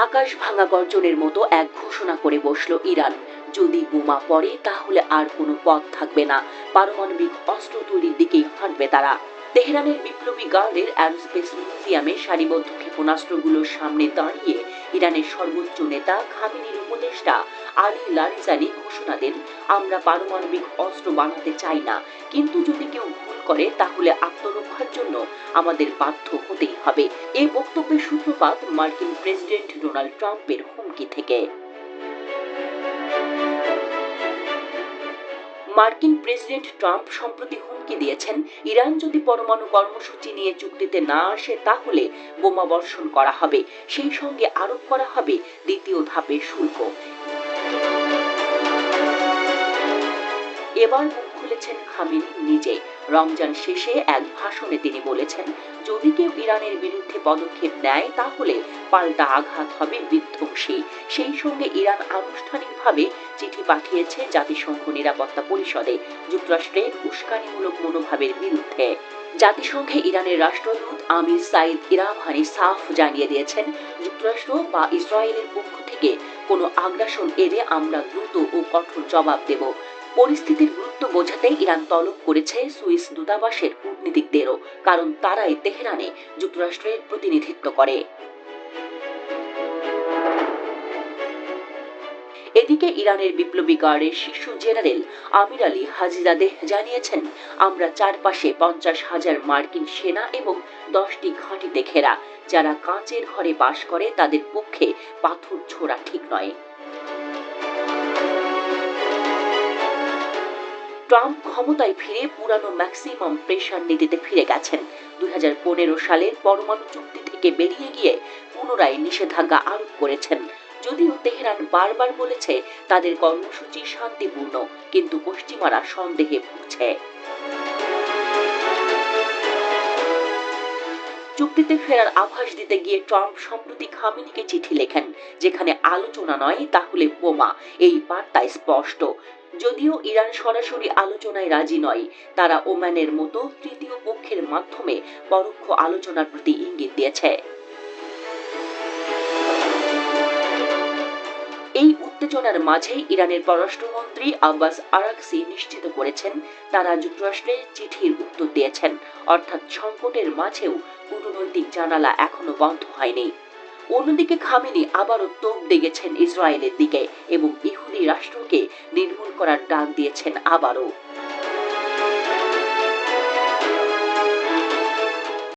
আকাশ ভাঙা গর্জনের মতো এক ঘোষণা করে বসল ইরান। যদি বোমা পড়ে, তাহলে আর কোনো পথ থাকবে না। পারমাণবিক অস্ত্র তৈরির দিকেই হাঁটবে তারা। তেহরানের বিপ্লবী গার্ডের অ্যারোস্পেস মিউজিয়ামে সারিবদ্ধ ক্ষেপণাস্ত্রগুলোর সামনে দাঁড়িয়ে ইরানের সর্বোচ্চ নেতা খামিনির উপদেষ্টা আলী লারিজানি ঘোষণা দেন, আমরা পারমাণবিক অস্ত্র বানাতে চাই না। কিন্তু যদি কেউ ভুল করে, তাহলে আত্মরক্ষার জন্য আমাদের বাধ্য হতেই হবে। এই বক্তব্যের সূত্রপাত মার্কিন প্রেসিডেন্ট ডোনাল্ড ট্রাম্পের হুমকি থেকে। মার্কিন প্রেসিডেন্ট ট্রাম্প সম্প্রতি হুমকি দিয়েছেন, ইরান যদি পরমাণু কর্মসূচি নিয়ে চুক্তিতে না আসে তাহলে বোমা বর্ষণ করা হবে। সেই সঙ্গে আরোপ করা হবে দ্বিতীয় ধাপের শুল্ক। এবার মুখ খুলেছেন খামেনি নিজে রমজান শেষে এক ভাষণে তিনি বলেছেন, যদি কেউ ইরানের বিরুদ্ধে পদক্ষেপ নেয়, তাহলে পাল্টা আঘাত হবে বিধ্বংসী। সেই সঙ্গে ইরান আনুষ্ঠানিকভাবে চিঠি পাঠিয়েছে জাতিসংঘ নিরাপত্তা পরিষদে যুক্তরাষ্ট্রের উস্কানিমূলক মনোভাবের বিরুদ্ধে। জাতিসংঘে ইরানের রাষ্ট্রদূত আমির সাইদ ইরাভানি সাফ জানিয়ে দিয়েছেন, যুক্তরাষ্ট্র বা ইসরায়েলের পক্ষ থেকে কোনো আগ্রাসন এলে আমরা দ্রুত ও কঠোর জবাব দেব। পরিস্থিতির গুরুত্ব বোঝাতে ইরান তলব করেছে সুইস দূতাবাসের কূটনীতিকদেরও, কারণ তারাই তেহরানে যুক্তরাষ্ট্রের প্রতিনিধিত্ব করে। এদিকে ইরানের বিপ্লবী গার্ডের শীর্ষ জেনারেল আমির আলী হাজিজাদেহ জানিয়েছেন, আমরা চারপাশে পঞ্চাশ হাজার মার্কিন সেনা এবং দশটি ঘাঁটিতে ঘেরা যারা কাঁচের ঘরে বাস করে তাদের পক্ষে পাথর ছোড়া ঠিক নয়। ট্রাম্প ক্ষমতায় ফিরে পুরানো ম্যাক্সিমাম প্রেশার নীতিতে ফিরে গেছেন। দুই সালের পরমাণু চুক্তি থেকে বেরিয়ে গিয়ে পুনরায় নিষেধাজ্ঞা আরোপ করেছেন। যদিও তেহরান বারবার বলেছে, তাদের কর্মসূচি শান্তিপূর্ণ, কিন্তু পশ্চিমারা সন্দেহে ভুগছে। চুক্তিতে ফেরার আভাস দিতে গিয়ে ট্রাম্প সম্প্রতি খামিনিকে চিঠি লেখেন, যেখানে আলোচনা নয়, তাহলে বোমা, এই বার্তা স্পষ্ট। যদিও ইরান সরাসরি আলোচনায় রাজি নয়, তারা ওমানের মতো তৃতীয় পক্ষের মাধ্যমে পরোক্ষ আলোচনার প্রতি ইঙ্গিত দিয়েছে। এই উত্তেজনার মাঝে ইরানের পররাষ্ট্রমন্ত্রী আব্বাস আরাকসি নিশ্চিত করেছেন, তারা যুক্তরাষ্ট্রের চিঠির উত্তর দিয়েছেন, অর্থাৎ সংকটের মাঝেও কূটনৈতিক জানালা এখনও বন্ধ হয়নি। অন্যদিকে খামেনি আবারও তোপ দেগেছেন ইসরায়েলের দিকে এবং ইহুদি রাষ্ট্রকে নির্মূল করার ডাক দিয়েছেন আবারও।